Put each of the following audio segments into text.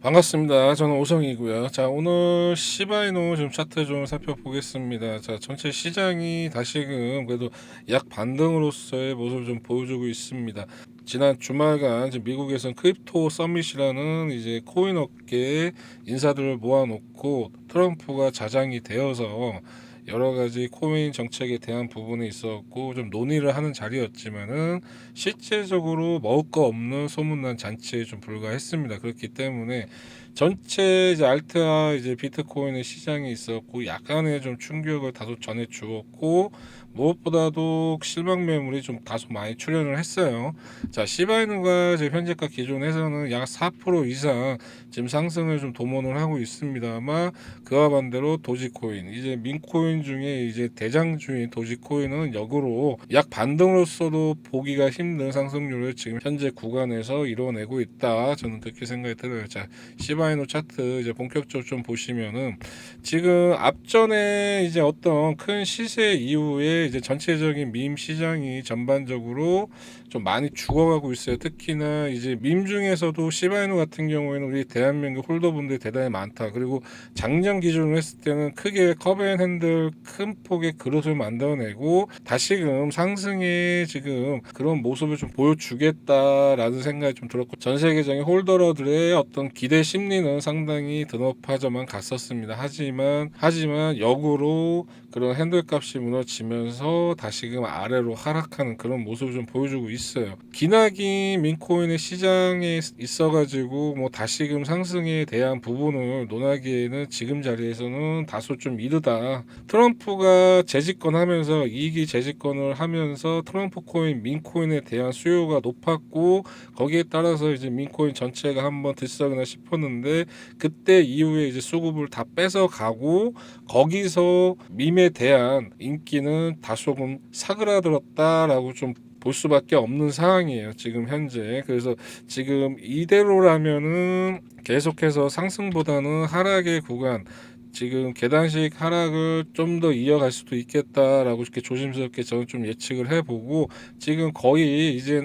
반갑습니다. 저는 오성이고요. 자, 오늘 시바이노 좀 차트 좀 살펴보겠습니다. 자, 전체 시장이 다시금 그래도 약 반등으로서의 모습을 좀 보여주고 있습니다. 지난 주말간 이제 미국에선 크립토 서밋이라는 이제 코인 업계 인사들을 모아놓고 트럼프가 자장이 되어서 여러 가지 코인 정책에 대한 부분에 있었고 좀 논의를 하는 자리였지만은 실제적으로 먹을 거 없는 소문난 잔치에 좀 불과했습니다. 그렇기 때문에 전체 이제 알트와 이제 비트코인의 시장이 있었고 약간의 좀 충격을 다소 전해 주었고 무엇보다도 실망 매물이 좀 다소 많이 출현을 했어요. 자, 시바이누가 지금 현재가 기존에서는 약 4% 이상 지금 상승을 좀 도모를 하고 있습니다만 그와 반대로 도지코인 이제 민코인 중에 이제 대장주인 도지코인은 역으로 약 반등으로서도 보기가 힘든 상승률을 지금 현재 구간에서 이뤄내고 있다. 저는 그렇게 생각이 들어요. 자, 시바이노 차트 이제 본격적으로 좀 보시면은 지금 앞전에 이제 어떤 큰 시세 이후에 이제 전체적인 밈 시장이 전반적으로 좀 많이 죽어가고 있어요. 특히나 이제 밈 중에서도 시바이노 같은 경우에는 우리 대한민국 홀더분들이 대단히 많다. 그리고 작년 기준으로 했을 때는 크게 커브앤핸들 큰 폭의 그릇을 만들어내고 다시금 상승의 지금 그런 모습을 좀 보여주겠다라는 생각이 좀 들었고 전 세계적인 홀더러들의 어떤 기대 심리는 상당히 드높아져만 갔었습니다. 하지만 하지만 역으로 그런 핸들 값이 무너지면서 다시금 아래로 하락하는 그런 모습을 좀 보여주고 있 어요. 기나긴 민코인의 시장에 있어가지고 뭐 다시금 상승에 대한 부분을 논하기에는 지금 자리에서는 다소 좀 이르다. 트럼프가 재집권하면서 이익이 재집권을 하면서 트럼프 코인, 민코인에 대한 수요가 높았고 거기에 따라서 이제 민코인 전체가 한번 들썩이나 싶었는데 그때 이후에 이제 수급을 다 뺏어가고 거기서 밈에 대한 인기는 다소금 사그라들었다라고 좀 볼 수밖에 없는 상황이에요. 지금 현재. 그래서 지금 이대로라면은 계속해서 상승보다는 하락의 구간 지금 계단식 하락을 좀 더 이어갈 수도 있겠다라고 이렇게 조심스럽게 저는 좀 예측을 해보고 지금 거의 이제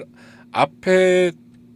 앞에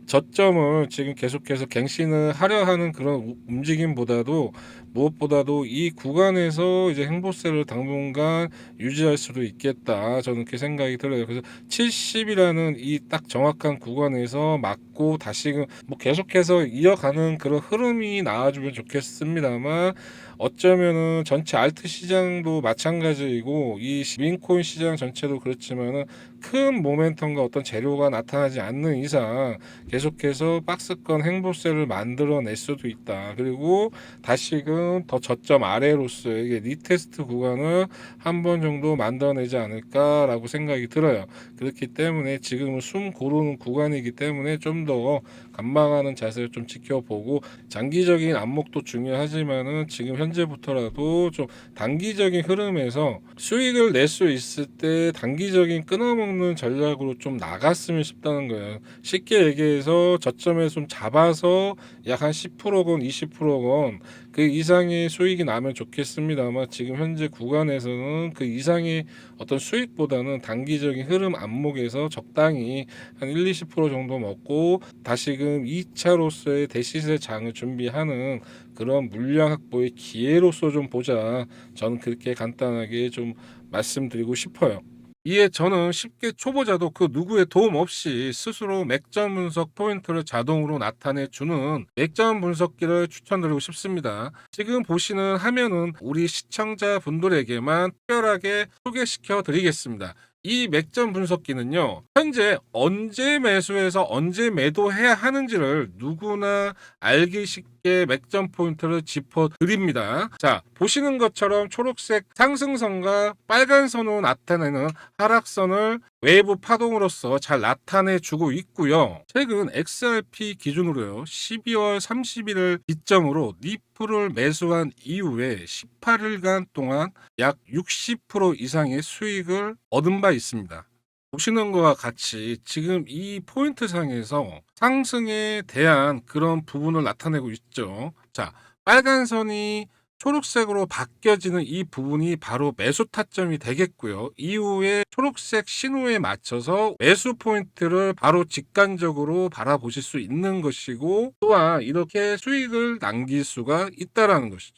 저점을 지금 계속해서 갱신을 하려 하는 그런 우- 움직임보다도 무엇보다도 이 구간에서 이제 행보세를 당분간 유지할 수도 있겠다. 저는 그렇게 생각이 들어요. 그래서 70이라는 이 딱 정확한 구간에서 맞고 다시금 뭐 계속해서 이어가는 그런 흐름이 나와주면 좋겠습니다만 어쩌면은 전체 알트 시장도 마찬가지이고 이 민코인 시장 전체도 그렇지만은 큰 모멘텀과 어떤 재료가 나타나지 않는 이상 계속해서 박스권 행보세를 만들어낼 수도 있다. 그리고 다시금 더 저점 아래로서의 이게 리테스트 구간을 한 번 정도 만들어내지 않을까라고 생각이 들어요. 그렇기 때문에 지금은 숨 고르는 구간이기 때문에 좀 더 관망하는 자세를 좀 지켜보고 장기적인 안목도 중요하지만은 지금 현재부터라도 좀 단기적인 흐름에서 수익을 낼 수 있을 때 단기적인 끊어먹는 전략으로 좀 나갔으면 싶다는 거예요. 쉽게 얘기해서 저점에 좀 잡아서 약 한 10%건 20%건 그 이상의 수익이 나면 좋겠습니다만 지금 현재 구간에서는 그 이상의 어떤 수익보다는 단기적인 흐름 안목에서 적당히 한 1, 20% 정도 먹고 다시금 2차로서의 대시세 장을 준비하는 그런 물량 확보의 기회로서 좀 보자. 저는 그렇게 간단하게 좀 말씀드리고 싶어요. 이에 저는 쉽게 초보자도 그 누구의 도움 없이 스스로 맥점 분석 포인트를 자동으로 나타내 주는 맥점 분석기를 추천드리고 싶습니다. 지금 보시는 화면은 우리 시청자 분들에게만 특별하게 소개시켜 드리겠습니다. 이 맥점 분석기는요, 현재 언제 매수해서 언제 매도해야 하는지를 누구나 알기 쉽게 맥점 포인트를 짚어 드립니다. 자, 보시는 것처럼 초록색 상승선과 빨간 선으로 나타내는 하락선을 외부 파동으로서 잘 나타내 주고 있고요. 최근 XRP 기준으로요. 12월 30일을 기점으로 니프를 매수한 이후에 18일간 동안 약 60% 이상의 수익을 얻은 바 있습니다. 보시는 것과 같이 지금 이 포인트 상에서 상승에 대한 그런 부분을 나타내고 있죠. 자, 빨간 선이 초록색으로 바뀌어지는 이 부분이 바로 매수 타점이 되겠고요. 이후에 초록색 신호에 맞춰서 매수 포인트를 바로 직관적으로 바라보실 수 있는 것이고 또한 이렇게 수익을 남길 수가 있다라는 것이죠.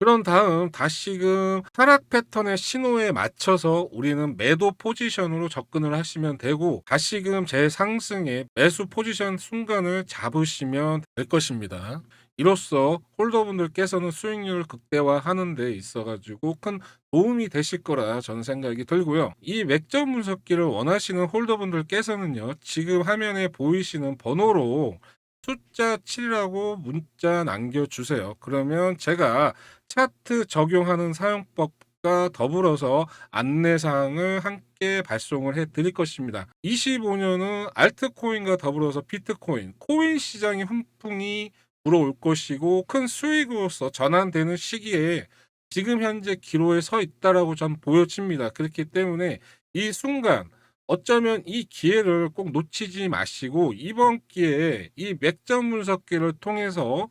그런 다음 다시금 하락 패턴의 신호에 맞춰서 우리는 매도 포지션으로 접근을 하시면 되고 다시금 제 상승의 매수 포지션 순간을 잡으시면 될 것입니다. 이로써 홀더분들께서는 수익률을 극대화하는 데 있어가지고 큰 도움이 되실 거라 저는 생각이 들고요. 이 맥점 분석기를 원하시는 홀더분들께서는요. 지금 화면에 보이시는 번호로 숫자 7이라고 문자 남겨주세요. 그러면 제가 차트 적용하는 사용법 과 더불어서 안내사항을 함께 발송을 해 드릴 것입니다. 25년은 알트코인과 더불어서 비트코인, 코인 시장의 훈풍이 불어올 것이고 큰 수익으로서 전환되는 시기에 지금 현재 기로에 서 있다라고 전 보여집니다. 그렇기 때문에 이 순간 어쩌면 이 기회를 꼭 놓치지 마시고 이번 기회에 이 맥점 분석기를 통해서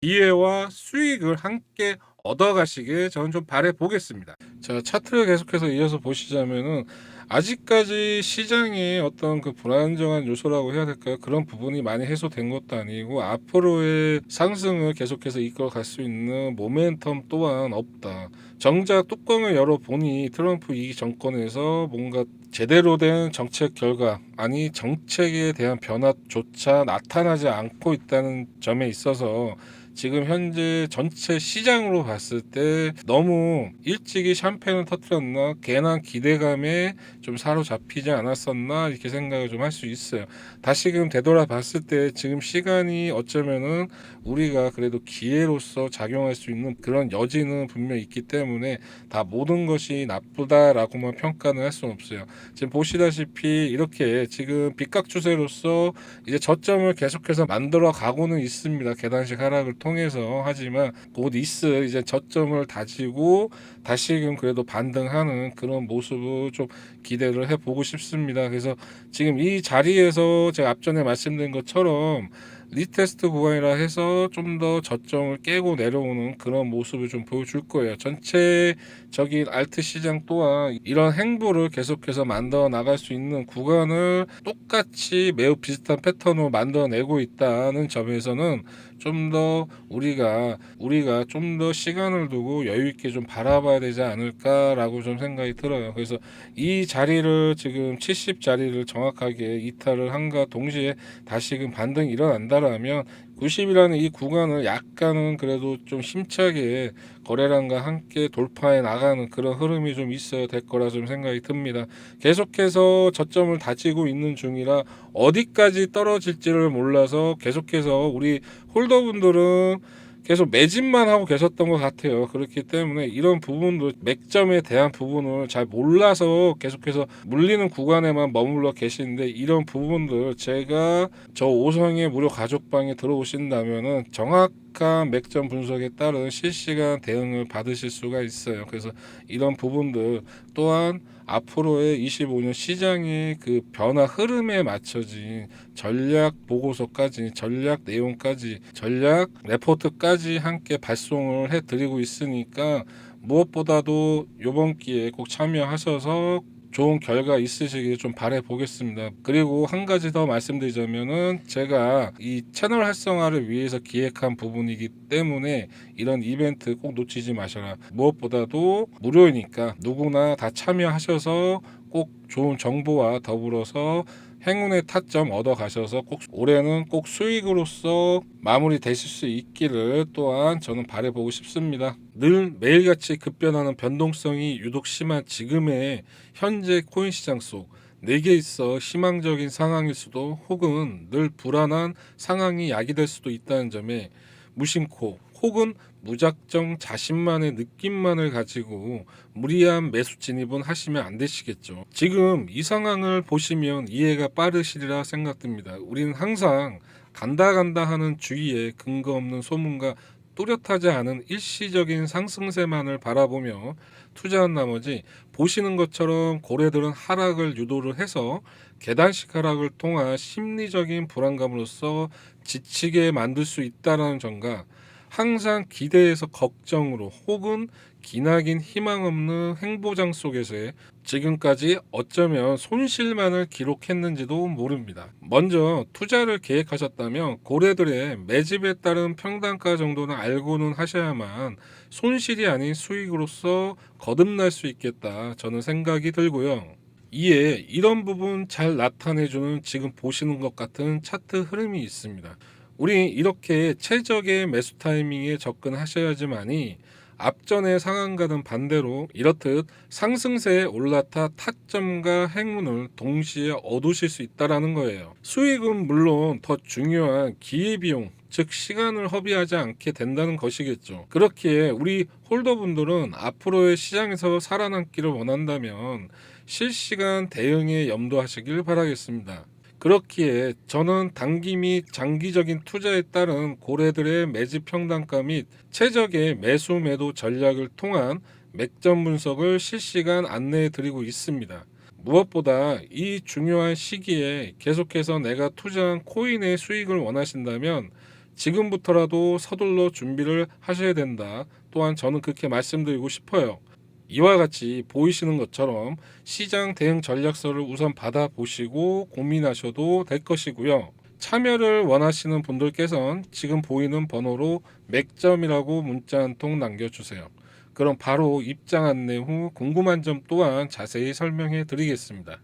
기회와 수익을 함께 얻어가시길 저는 좀 바래 보겠습니다. 자 차트를 계속해서 이어서 보시자면은 아직까지 시장의 어떤 그 불안정한 요소라고 해야 될까요? 그런 부분이 많이 해소된 것도 아니고 앞으로의 상승을 계속해서 이끌어 갈 수 있는 모멘텀 또한 없다. 정작 뚜껑을 열어보니 트럼프 이 정권에서 뭔가 제대로 된 정책 결과 아니 정책에 대한 변화조차 나타나지 않고 있다는 점에 있어서 지금 현재 전체 시장으로 봤을 때 너무 일찍이 샴페인을 터뜨렸나 괜한 기대감에 좀 사로잡히지 않았었나 이렇게 생각을 좀 할 수 있어요. 다시금 되돌아 봤을 때 지금 시간이 어쩌면은 우리가 그래도 기회로서 작용할 수 있는 그런 여지는 분명히 있기 때문에 다 모든 것이 나쁘다라고만 평가는 할 수는 없어요. 지금 보시다시피 이렇게 지금 빗각 추세로서 이제 저점을 계속해서 만들어 가고는 있습니다. 계단식 하락을 통해 서 하지만 곧 있을 이제 저점을 다지고 다시금 그래도 반등하는 그런 모습을 좀 기대를 해보고 싶습니다. 그래서 지금 이 자리에서 제가 앞전에 말씀드린 것처럼 리테스트 구간이라 해서 좀 더 저점을 깨고 내려오는 그런 모습을 좀 보여줄 거예요. 전체적인 알트 시장 또한 이런 행보를 계속해서 만들어 나갈 수 있는 구간을 똑같이 매우 비슷한 패턴으로 만들어내고 있다는 점에서는 좀 더 우리가 우리가 좀 더 시간을 두고 여유 있게 좀 바라봐야 되지 않을까라고 좀 생각이 들어요. 그래서 이 자리를 지금 70 자리를 정확하게 이탈을 한과 동시에 다시금 반등이 일어난다라면 90이라는 이 구간을 약간은 그래도 좀 힘차게 거래량과 함께 돌파해 나가는 그런 흐름이 좀 있어야 될 거라 좀 생각이 듭니다. 계속해서 저점을 다지고 있는 중이라 어디까지 떨어질지를 몰라서 계속해서 우리 홀더분들은 계속 매집만 하고 계셨던 것 같아요. 그렇기 때문에 이런 부분도 맥점에 대한 부분을 잘 몰라서 계속해서 물리는 구간에만 머물러 계시는데 이런 부분들 제가 저 오성의 무료 가족방에 들어오신다면은 정확 한 맥점 분석에 따른 실시간 대응을 받으실 수가 있어요. 그래서 이런 부분들 또한 앞으로의 25년 시장의 그 변화 흐름에 맞춰진 전략 보고서까지 전략 내용까지 전략 레포트까지 함께 발송을 해 드리고 있으니까 무엇보다도 이번 기회에 꼭 참여하셔서 좋은 결과 있으시길 좀 바래 보겠습니다. 그리고 한 가지 더 말씀드리자면은 제가 이 채널 활성화를 위해서 기획한 부분이기 때문에 이런 이벤트 꼭 놓치지 마셔라. 무엇보다도 무료이니까 누구나 다 참여하셔서 꼭 좋은 정보와 더불어서 행운의 타점 얻어 가셔서 꼭 올해는 꼭 수익으로서 마무리 되실 수 있기를 또한 저는 바래 보고 싶습니다. 늘 매일같이 급변하는 변동성이 유독 심한 지금의 현재 코인 시장 속 내게 있어 희망적인 상황일 수도 혹은 늘 불안한 상황이 약이 될 수도 있다는 점에 무심코 혹은 무작정 자신만의 느낌만을 가지고 무리한 매수 진입은 하시면 안 되시겠죠. 지금 이 상황을 보시면 이해가 빠르시리라 생각됩니다. 우리는 항상 간다 간다 하는 주위에 근거 없는 소문과 뚜렷하지 않은 일시적인 상승세만을 바라보며 투자한 나머지 보시는 것처럼 고래들은 하락을 유도를 해서 계단식 하락을 통한 심리적인 불안감으로써 지치게 만들 수 있다는 점과 항상 기대에서 걱정으로 혹은 기나긴 희망 없는 행보장 속에서의 지금까지 어쩌면 손실만을 기록했는지도 모릅니다. 먼저 투자를 계획하셨다면 고래들의 매집에 따른 평단가 정도는 알고는 하셔야만 손실이 아닌 수익으로서 거듭날 수 있겠다 저는 생각이 들고요. 이에 이런 부분 잘 나타내주는 지금 보시는 것 같은 차트 흐름이 있습니다. 우리 이렇게 최적의 매수 타이밍에 접근하셔야지만이 앞전의 상한가는 반대로 이렇듯 상승세에 올라타 타점과 행운을 동시에 얻으실 수 있다라는 거예요. 수익은 물론 더 중요한 기회비용 즉 시간을 허비하지 않게 된다는 것이겠죠. 그렇기에 우리 홀더분들은 앞으로의 시장에서 살아남기를 원한다면 실시간 대응에 염두하시길 바라겠습니다. 그렇기에 저는 단기 및 장기적인 투자에 따른 고래들의 매집 평단가 및 최적의 매수 매도 전략을 통한 맥점 분석을 실시간 안내해 드리고 있습니다. 무엇보다 이 중요한 시기에 계속해서 내가 투자한 코인의 수익을 원하신다면 지금부터라도 서둘러 준비를 하셔야 된다. 또한 저는 그렇게 말씀드리고 싶어요. 이와 같이 보이시는 것처럼 시장 대응 전략서를 우선 받아보시고 고민하셔도 될 것이고요. 참여를 원하시는 분들께선 지금 보이는 번호로 맥점이라고 문자 한 통 남겨주세요. 그럼 바로 입장 안내 후 궁금한 점 또한 자세히 설명해 드리겠습니다.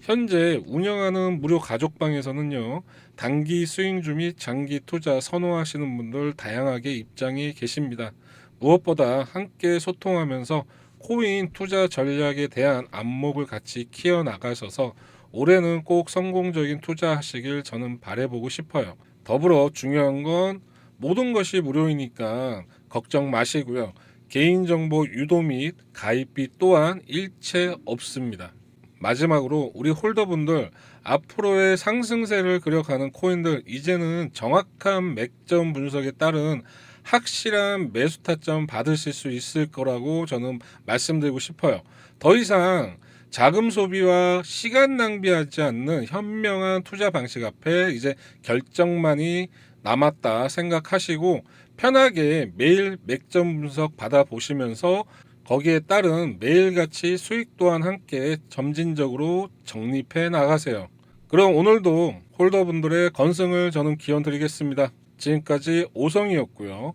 현재 운영하는 무료 가족방에서는요, 단기 수익주 및 장기 투자 선호하시는 분들 다양하게 입장이 계십니다. 무엇보다 함께 소통하면서 코인 투자 전략에 대한 안목을 같이 키워 나가셔서 올해는 꼭 성공적인 투자하시길 저는 바래보고 싶어요. 더불어 중요한 건 모든 것이 무료이니까 걱정 마시고요. 개인정보 유도 및 가입비 또한 일체 없습니다. 마지막으로 우리 홀더분들 앞으로의 상승세를 그려가는 코인들 이제는 정확한 맥점 분석에 따른 확실한 매수 타점 받으실 수 있을 거라고 저는 말씀드리고 싶어요. 더 이상 자금 소비와 시간 낭비하지 않는 현명한 투자 방식 앞에 이제 결정만이 남았다 생각하시고 편하게 매일 맥점 분석 받아 보시면서 거기에 따른 매일같이 수익 또한 함께 점진적으로 적립해 나가세요. 그럼 오늘도 홀더분들의 건승을 저는 기원 드리겠습니다. 지금까지 오성이었고요.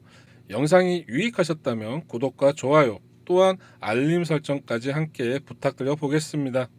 영상이 유익하셨다면 구독과 좋아요 또한 알림 설정까지 함께 부탁드려 보겠습니다.